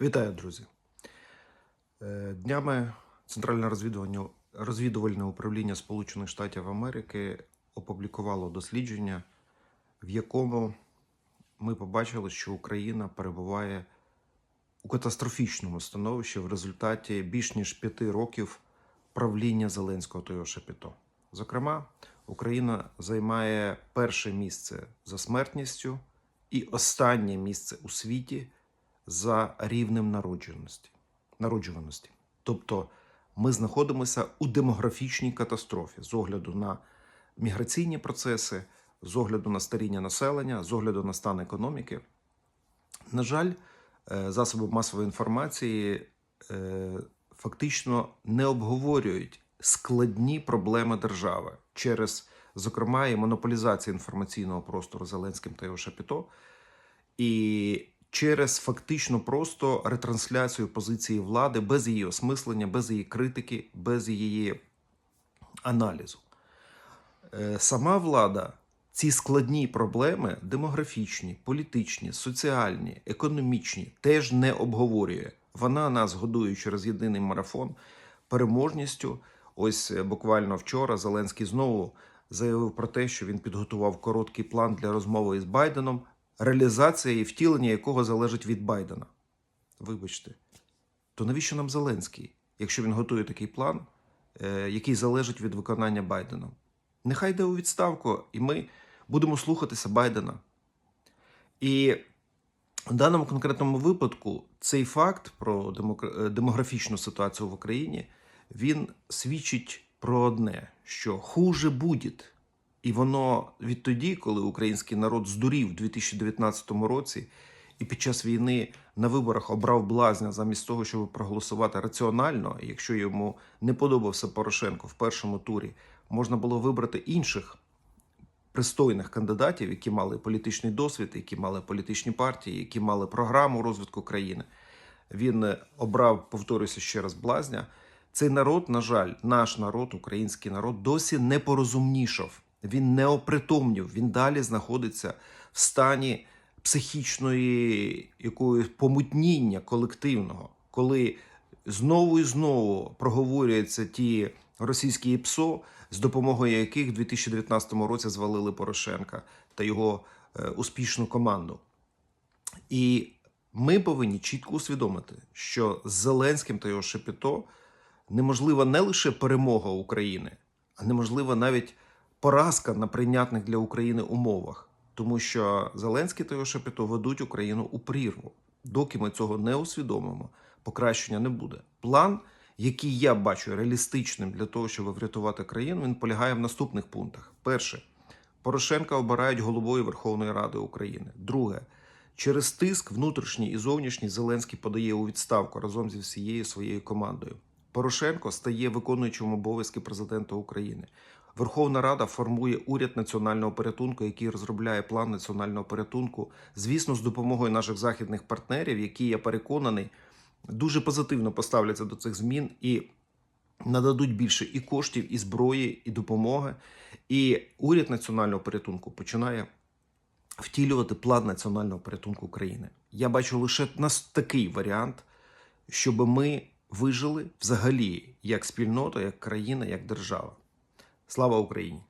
Вітаю, друзі. Е, Днями Центральне розвідування- розвідувальне управління Сполучених Штатів Америки опублікувало дослідження, в якому ми побачили, що Україна перебуває у катастрофічному становищі в результаті більш ніж п'яти років правління Зеленського та шепіто. Зокрема, Україна займає перше місце за смертністю і останнє місце у світі за рівнем народжуваності. народжуваності. Тобто ми знаходимося у демографічній катастрофі з огляду на міграційні процеси, з огляду на старіння населення, з огляду на стан економіки. На жаль, е, засоби масової інформації е, фактично не обговорюють складні проблеми держави через, зокрема, і монополізацію інформаційного простору Зеленським та його шапіто, і через фактично просто ретрансляцію позиції влади без її осмислення, без її критики, без її аналізу. Е, Сама влада ці складні проблеми демографічні, політичні, соціальні, економічні теж не обговорює. Вона нас годує через єдиний марафон переможністю. Ось е, буквально вчора Зеленський знову заявив про те, що він підготував короткий план для розмови із Байденом, реалізація і втілення якого залежить від Байдена. Вибачте, то навіщо нам Зеленський, якщо він готує такий план, е, який залежить від виконання Байденом? Нехай йде у відставку, і ми будемо слухатися Байдена. І в даному конкретному випадку цей факт про е, демографічну ситуацію в Україні він свідчить про одне: що хуже буде. І воно відтоді, коли український народ здурів у 2019 році і під час війни на виборах обрав блазня замість того, щоб проголосувати раціонально, якщо йому не подобався Порошенко в першому турі, можна було вибрати інших пристойних кандидатів, які мали політичний досвід, які мали політичні партії, які мали програму розвитку країни. Він обрав, повторюся ще раз, блазня. Цей народ, на жаль, наш народ, український народ, досі не порозумнішав. Він не опритомнів. Він далі знаходиться в стані психічної якоїсь помутніння колективного, коли знову і знову проговорюються ті російські ІПСО, з допомогою яких в 2019 році звалили Порошенка та його е, успішну команду. І ми повинні чітко усвідомити, що з Зеленським та його шепіто неможлива не лише перемога України, а неможлива навіть поразка на прийнятних для України умовах, тому що Зеленський та його шепіто ведуть Україну у прірву. Доки ми цього не усвідомимо, покращення не буде. План, який я бачу реалістичним для того, щоб врятувати країну, він полягає в наступних пунктах: перше, Порошенка обирають головою Верховної Ради України. Друге, через тиск внутрішній і зовнішній Зеленський подає у відставку разом зі всією своєю командою. Порошенко стає виконуючим обов'язки президента України. Верховна Рада формує уряд національного порятунку, який розробляє план національного порятунку, звісно, з допомогою наших західних партнерів, які я переконаний дуже позитивно поставляться до цих змін і нададуть більше і коштів, і зброї, і допомоги. І уряд національного порятунку починає втілювати план національного порятунку України. Я бачу лише нас такий варіант, щоб ми вижили взагалі як спільнота, як країна, як держава. Слава Україні!